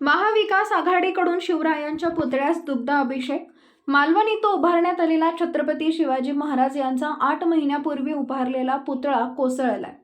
महाविकास आघाडीकडून शिवरायांच्या पुतळ्यास दुग्ध अभिषेक. मालवण इथं उभारण्यात आलेला छत्रपती शिवाजी महाराज यांचा आठ महिन्यापूर्वी उभारलेला पुतळा कोसळलाय.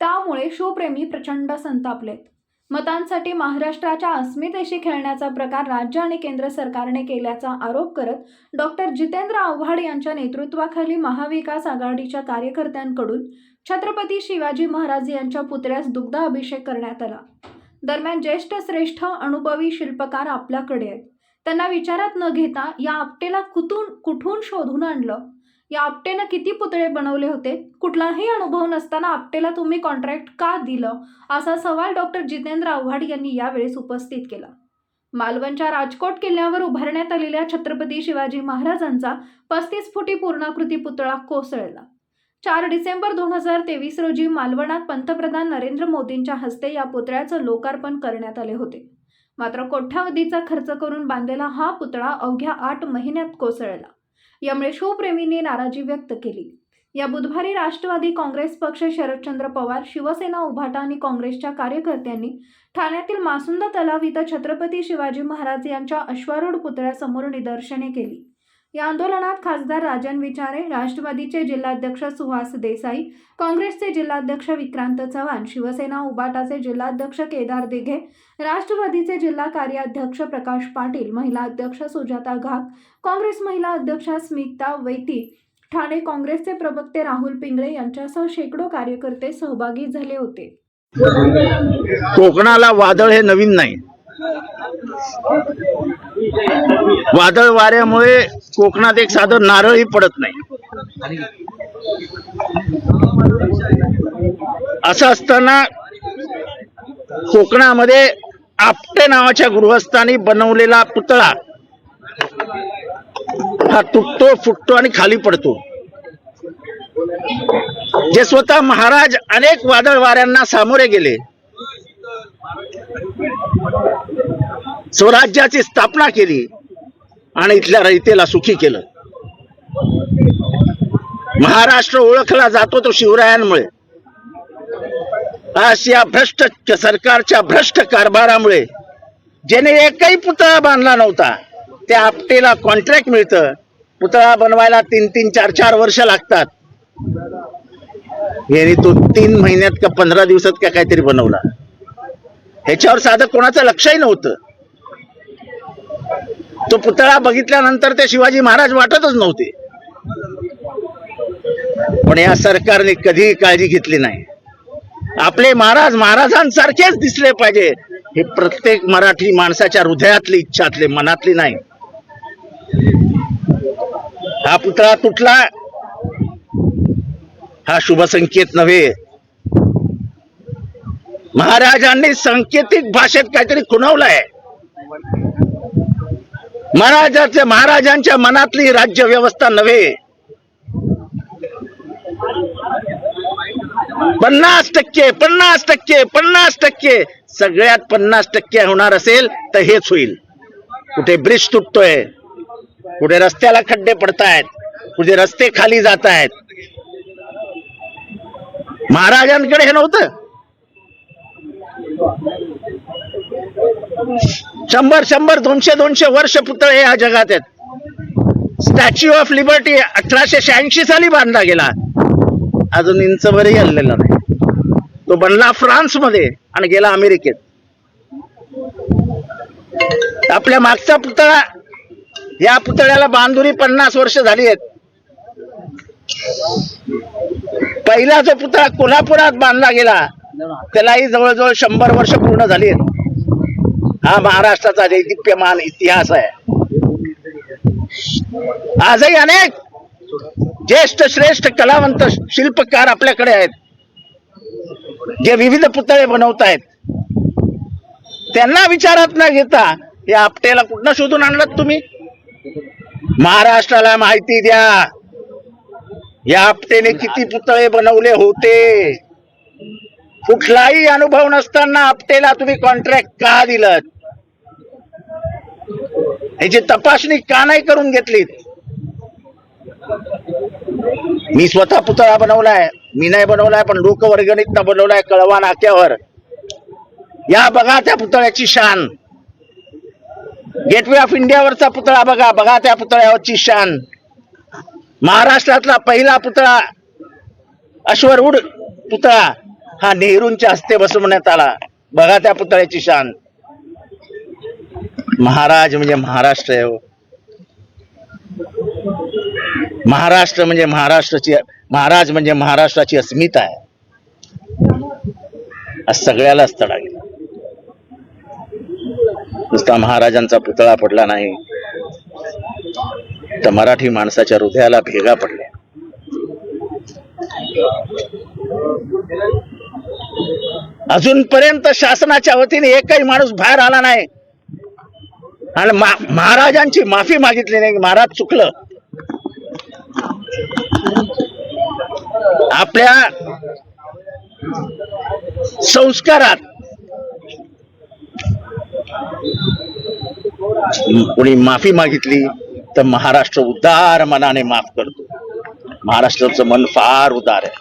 त्यामुळे शिवप्रेमी प्रचंड संतापलेत. मतांसाठी महाराष्ट्राच्या अस्मितेशी खेळण्याचा प्रकार राज्य आणि केंद्र सरकारने केल्याचा आरोप करत डॉक्टर जितेंद्र आव्हाड यांच्या नेतृत्वाखाली महाविकास आघाडीच्या कार्यकर्त्यांकडून छत्रपती शिवाजी महाराज यांच्या पुतळ्यास दुग्ध अभिषेक करण्यात आला. दरम्यान ज्येष्ठ श्रेष्ठ अनुभवी शिल्पकार आपल्याकडे आहेत. त्यांना विचारात न घेता या आपटेला कुतून कुठून शोधून आणलं? या आपटेनं किती पुतळे बनवले होते? कुठलाही अनुभव नसताना आपटेला तुम्ही कॉन्ट्रॅक्ट का दिलं? असा सवाल डॉक्टर जितेंद्र आव्हाड यांनी यावेळेस उपस्थित केला. मालवणच्या राजकोट किल्ल्यावर उभारण्यात आलेल्या छत्रपती शिवाजी महाराजांचा पस्तीस फुटी पूर्णाकृती पुतळा कोसळला. चार डिसेंबर दोन हजार तेवीस रोजी मालवणात पंतप्रधान नरेंद्र मोदींच्या हस्ते या पुतळ्याचं लोकार्पण करण्यात आले होते. मात्र कोट्यावधीचा खर्च करून बांधलेला हा पुतळा अवघ्या आठ महिन्यात कोसळला. यामुळे शिवप्रेमींनी नाराजी व्यक्त केली. या बुधवारी राष्ट्रवादी काँग्रेस पक्ष शरदचंद्र पवार शिवसेना उभाटा आणि काँग्रेसच्या कार्यकर्त्यांनी ठाण्यातील मासुंदा तलाव इथं छत्रपती शिवाजी महाराज यांच्या अश्वारूढ पुतळ्यासमोर निदर्शने केली. या आंदोलनात खासदार राजन विचारे राष्ट्रवादीचे जिल्हाध्यक्ष सुहास देसाई काँग्रेसचे जिल्हाध्यक्ष विक्रांत चव्हाण शिवसेना उबाटाचे जिल्हाध्यक्ष केदार दिघे राष्ट्रवादीचे जिल्हा कार्याध्यक्ष प्रकाश पाटील महिला अध्यक्ष सुजाता घाक काँग्रेस महिला अध्यक्ष स्मिता वैती ठाणे काँग्रेसचे प्रवक्ते राहुल पिंगळे यांच्यासह शेकडो कार्यकर्ते सहभागी झाले होते. कोकणाला वादळ हे नवीन नाही. वादळ वाऱ्यामुळे कोकणात एक साधं नारळही पडत नाही. असं असताना कोकणामध्ये आपटे नावाच्या गृहस्थांनी बनवलेला पुतळा हा तुटतो फुटतो आणि खाली पडतो. जे स्वतः महाराज अनेक वादळ वाऱ्यांना सामोरे गेले. स्वराज्याची स्थापना केली आणि इथल्या रयतेला सुखी केलं. महाराष्ट्र ओळखला जातो तो शिवरायांमुळे. आज या भ्रष्ट सरकारच्या भ्रष्ट कारभारामुळे ज्याने एकही पुतळा बांधला नव्हता त्या आपटेला कॉन्ट्रॅक्ट मिळतं. पुतळा बनवायला तीन तीन चार चार वर्ष लागतात. यांनी तो तीन महिन्यात का पंधरा दिवसात का काहीतरी बनवला. ह्याच्यावर साधं कोणाचं लक्षही नव्हतं. तो पुतळा बघितल्यानंतर ते शिवाजी महाराज वाटतच नव्हते. पण या सरकारने कधीही काळजी घेतली नाही. आपले महाराज महाराजांसारखेच दिसले पाहिजे हे प्रत्येक मराठी माणसाच्या हृदयातली इच्छातली मनातली नाही. हा पुतळा तुटला. हा शुभ संकेत नव्हे. महाराजांनी सांकेतिक भाषेत काहीतरी खुणावलंय. महाराजाचे महाराजांच्या मनातली राज्य व्यवस्था नव्हे. पन्नास टक्के पन्नास टक्के पन्नास टक्के. सगळ्यात पन्नास टक्के होणार असेल तर हेच होईल. कुठे ब्रिज तुटतोय कुठे रस्त्याला खड्डे पडतायत कुठे रस्ते खाली जात आहेत महाराजांकडे हे नव्हतं. शंभर शंभर दोनशे दोनशे वर्ष पुतळे या जगात आहेत. स्टॅच्यू ऑफ लिबर्टी अठराशे शहाऐंशी साली बांधला गेला. अजून इंचभरही हल्लेला नाही. तो बनला फ्रान्समध्ये आणि गेला अमेरिकेत. आपल्या मागचा पुतळा या पुतळ्याला बांधुरी पन्नास वर्ष झाली आहेत. पहिला जो पुतळा कोल्हापुरात बांधला गेला त्यालाही जवळजवळ शंभर वर्ष पूर्ण झाली आहेत. हा महाराष्ट्राचा दैदिप्यमान इतिहास आहे. आजही अनेक ज्येष्ठ श्रेष्ठ कलावंत शिल्पकार आपल्याकडे आहेत. जे विविध पुतळे बनवत आहेत त्यांना विचारात न घेता या आपटेला कुठनं शोधून आणलात तुम्ही? महाराष्ट्राला माहिती द्या. या आपटेने किती पुतळे बनवले होते. कुठलाही अनुभव नसताना आपटेला तुम्ही कॉन्ट्रॅक्ट का दिलं ह्याची तपासणी का नाही करून घेतलीत? मी स्वतः पुतळा बनवलाय मी नाही बनवलाय पण लोकवर्गणीतनं बनवलाय कळवा नाक्यावर. या बघा त्या पुतळ्याची शान. गेटवे ऑफ इंडियावरचा पुतळा बघा बघा त्या पुतळ्यावरची शान. महाराष्ट्रातला पहिला पुतळा अश्वरूढ पुतळा हा नेहरूंच्या हस्ते बसवण्यात आला. बघा त्या पुतळ्याची शान. महाराज म्हणजे महाराष्ट्र आहे हो. महाराष्ट्र म्हणजे महाराष्ट्राची महाराज म्हणजे महाराष्ट्राची अस्मिता आहे. आज सगळ्यालाच तडा गेला. नुसता महाराजांचा पुतळा पडला नाही. तर मराठी माणसाच्या हृदयाला भेगा पडल्या. अजूनपर्यंत शासनाच्या वतीने एकही माणूस बाहेर आला नाही. आणि महाराजांची माफी मागितली नाही महाराज चुकलं. आपल्या संस्कारात कोणी माफी मागितली तर महाराष्ट्र उदार मनाने माफ करतो. महाराष्ट्राचं मन फार उदार आहे.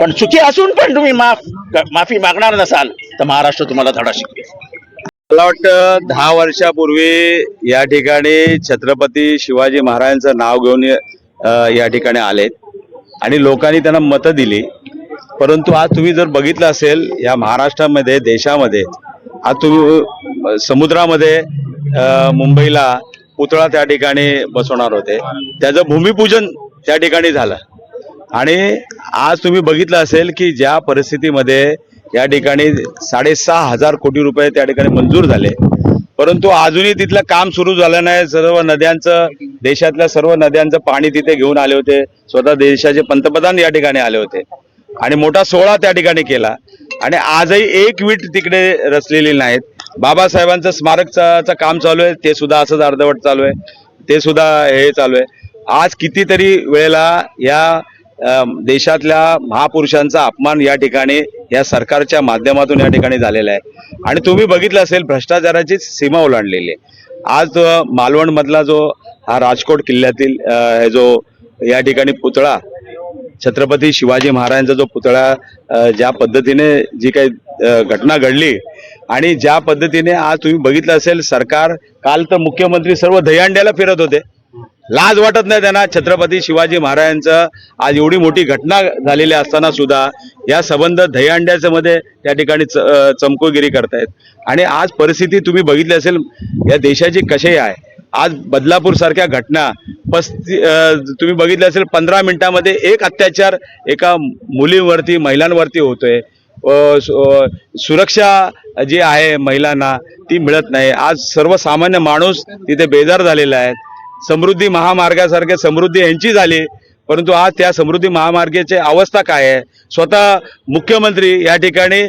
पण चुकी असून पण तुम्ही माफ माफी मागणार नसाल तर महाराष्ट्र तुम्हाला धडा शिकवेल. मला वाटतं दहा वर्षापूर्वी या ठिकाणी छत्रपती शिवाजी महाराजांचं नाव घेऊन या ठिकाणी आलेत आणि लोकांनी त्यांना मतं दिली. परंतु आज तुम्ही जर बघितलं असेल या महाराष्ट्रामध्ये देशामध्ये आज तुम्ही समुद्रामध्ये मुंबईला पुतळा त्या ठिकाणी बसवणार होते. त्याचं भूमिपूजन त्या ठिकाणी झालं. आणि आज तुम्ही बघितलं असेल की ज्या परिस्थितीमध्ये या ठिकाणी साडेसहा हजार कोटी रुपये त्या ठिकाणी मंजूर झाले. परंतु अजूनही तिथलं काम सुरू झालं नाही. सर्व नद्यांचं देशातल्या सर्व नद्यांचं पाणी तिथे घेऊन आले होते. स्वतः देशाचे पंतप्रधान या ठिकाणी आले होते. आणि मोठा सोहळा त्या ठिकाणी केला. आणि आजही एक वीट तिकडे रचलेली नाहीत. बाबासाहेबांचं स्मारकचं काम चालू आहे. ते सुद्धा असंच अर्धवट चालू आहे. ते सुद्धा हे चालू आहे. आज कितीतरी वेळेला या देशातल्या महापुरुषांचा अपमान या ठिकाणी या सरकारच्या माध्यमातून या ठिकाणी झालेला आहे. आणि तुम्ही बघितलं असेल भ्रष्टाचाराची सीमा ओलांडलेली आहे. आज मालवणमधला जो हा राजकोट किल्ल्यातील जो या ठिकाणी पुतळा छत्रपती शिवाजी महाराजांचा जो पुतळा ज्या पद्धतीने जी काही घटना घडली आणि ज्या पद्धतीने आज तुम्ही बघितलं असेल सरकार काल तर मुख्यमंत्री सर्व दहीहंड्याला फिरत होते. लाज वाटत नाही त्यांना. छत्रपती शिवाजी महाराजांचं आज एवढी मोठी घटना झालेली असताना सुद्धा या संबंध दहीहंड्याच्या मध्ये त्या ठिकाणी च- चमकोगिरी करतायत. आणि आज परिस्थिती तुम्ही बघितली असेल या देशाची कशी आहे. आज बदलापूर सारख्या घटना पस्ती तुम्ही बघितलं असेल पंधरा मिनिटामध्ये एक अत्याचार एका मुलींवरती महिलांवरती होतोय. सुरक्षा जी आहे महिलांना ती मिळत नाही. आज सर्वसामान्य माणूस तिथे बेजार झालेला आहे. समृद्धी महामार्गासारखे समृद्धी यांची झाली. परंतु आज त्या समृद्धी महामार्गाची अवस्था काय आहे? स्वतः मुख्यमंत्री या ठिकाणी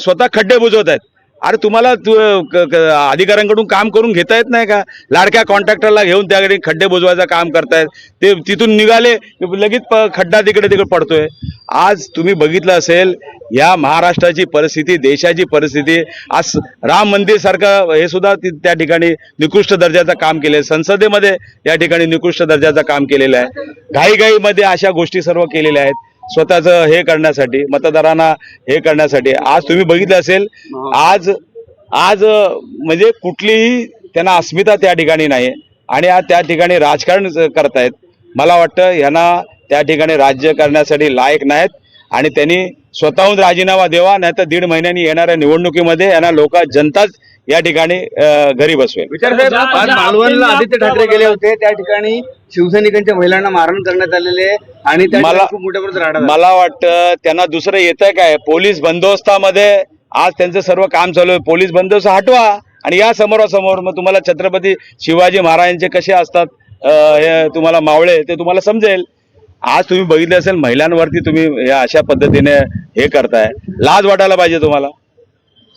स्वतः खड्डे बुजवत आहेत. अरे तुम्हाला तु- क- अधिकाऱ्यांकडून काम करून घेता येत नाही का? लाडक्या कॉन्ट्रॅक्टरला घेऊन त्याकडे खड्डे बुजवायचं काम करतायत. ते तिथून निघाले लगेच प- खड्डा तिकडे तिकडे पडतोय. आज तुम्ही बघितलं असेल या महाराष्ट्राची परिस्थिती देशाची परिस्थिती आज राम मंदिर सारखं हे सुद्धा त्या ठिकाणी निकृष्ट दर्जाचं काम केलं संसदेमध्ये या ठिकाणी निकृष्ट दर्जाचं काम केलेलं आहे. घाईघाईमध्ये अशा गोष्टी सर्व केलेल्या आहेत. स्वतःचं हे करण्यासाठी मतदारांना हे करण्यासाठी. आज तुम्ही बघितलं असेल आज आज अं, म्हणजे कुठलीही त्यांना अस्मिता त्या ठिकाणी नाही आणि आज त्या ठिकाणी राजकारण करतायत. मला वाटतं यांना त्या ठिकाणी राज्य करण्यासाठी लायक नाहीत. आणि त्यांनी स्वतःहून राजीनामा द्यावा नाही तर दीड महिन्यांनी येणाऱ्या निवडणुकीमध्ये यांना लोक जनताच या ठिकाणी घरी बसवेल मालवणला आदित्य ठाकरे गेले होते त्या ठिकाणी शिवसैनिकांच्या महिलांना मारण करण्यात आलेले आणि मला-. मला वाटतं त्यांना दुसरं येतंय काय? पोलीस बंदोबस्तामध्ये आज त्यांचं सर्व काम चालू आहे. पोलीस बंदोबस्त हटवा आणि या समोरासमोर मग तुम्हाला छत्रपती शिवाजी महाराजांचे कसे असतात हे तुम्हाला मावळे ते तुम्हाला समजेल. आज तुम्ही बघितले असेल महिलांवरती तुम्ही या अशा पद्धतीने हे करताय. लाज वाटायला पाहिजे तुम्हाला.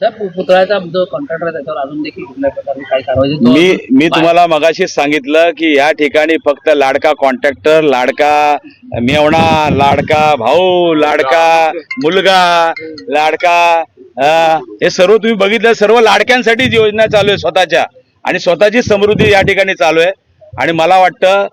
पुतळ्याचा जो कॉन्ट्रॅक्टर आहे त्याच्यावर अजून देखील कुठल्या प्रकारे काही कारवाई जो- मी मी तुम्हाला मगाशीच सांगितलं की या ठिकाणी फक्त लाडका कॉन्ट्रॅक्टर लाडका मेवणा लाडका भाऊ लाडका मुलगा लाडका हे सर्व तुम्ही बघितलं सर्व लाडक्यांसाठीच योजना चालू आहे स्वतःच्या. आणि स्वतःची समृद्धी या ठिकाणी चालू आहे. आणि मला वाटतं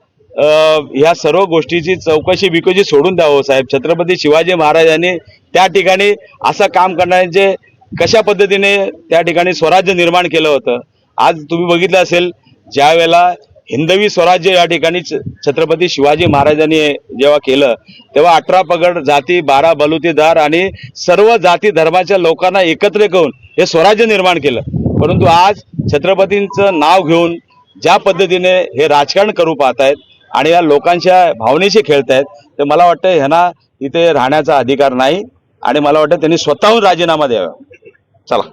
ह्या सर्व गोष्टीची चौकशी बिकोशी सोडून द्यावं साहेब. छत्रपती शिवाजी महाराजांनी त्या ठिकाणी असं काम करण्याचे कशा पद्धतीने त्या ठिकाणी स्वराज्य निर्माण केलं होतं? आज तुम्ही बघितलं असेल ज्या वेळेला हिंदवी स्वराज्य या ठिकाणी छ- छत्रपती शिवाजी महाराजांनी जेव्हा केलं तेव्हा अठरा पगड जाती बारा बलुतेदार आणि सर्व जाती धर्माच्या लोकांना एकत्र करून हे स्वराज्य निर्माण केलं. परंतु आज छत्रपतींचं नाव घेऊन ज्या पद्धतीने हे राजकारण करू पाहतायत आणि या लोकांच्या भावनेशी खेळतायत तर मला वाटतं ह्यांना इथे राहण्याचा अधिकार नाही आणि मला वाटतं त्यांनी स्वतःहून राजीनामा द्यावा. 算了，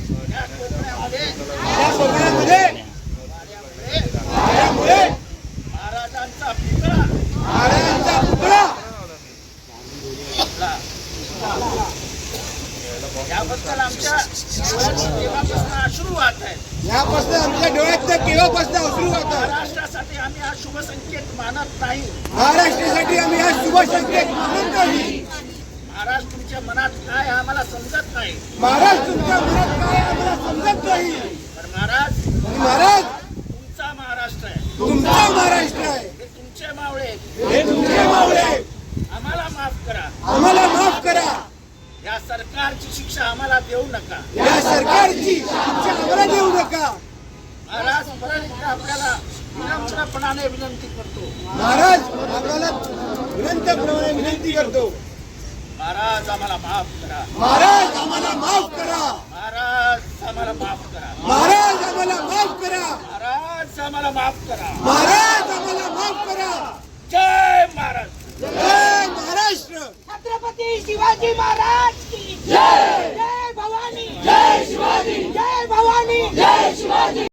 याबद्दल आमच्या तेव्हापासून अश्रू वाहत आहेत यापासून आमच्या डोळ्यात केव्हापासून अश्रू महाराष्ट्रासाठी आम्ही हा शुभ संकेत मानत नाही. महाराष्ट्रासाठी आम्ही हा शुभ संकेत मानत नाही. महाराज तुमच्या मनात काय आम्हाला समजत नाही. महाराज तुमच्या मनात काय आम्हाला समजत नाही. महाराज तुमचा महाराष्ट्र आहे. तुमचा महाराष्ट्र आहे. हे तुमचे मावळे आहेत. हे तुमचे मावळे आम्हाला माफ करा. आम्हाला माफ करा. या सरकारची शिक्षा आम्हाला देऊ नका. या सरकारची शिक्षा आम्हाला देऊ नका. महाराज परत एकदा आपल्याला विनम्रपणाने विनंती करतो. महाराज आपल्याला विनंतप्रमाणे विनंती करतो. महाराज आम्हाला माफ करा. महाराज आम्हाला माफ करा. आम्हाला माफ करा. महाराज आम्हाला माफ करा. महाराज आम्हाला माफ करा. महाराज आम्हाला माफ करा. जय महाराज. जय महाराष्ट्र. छत्रपती शिवाजी महाराज की जय. जय. भवानी. जय शिवाजी. जय भवानी. जय शिवाजी.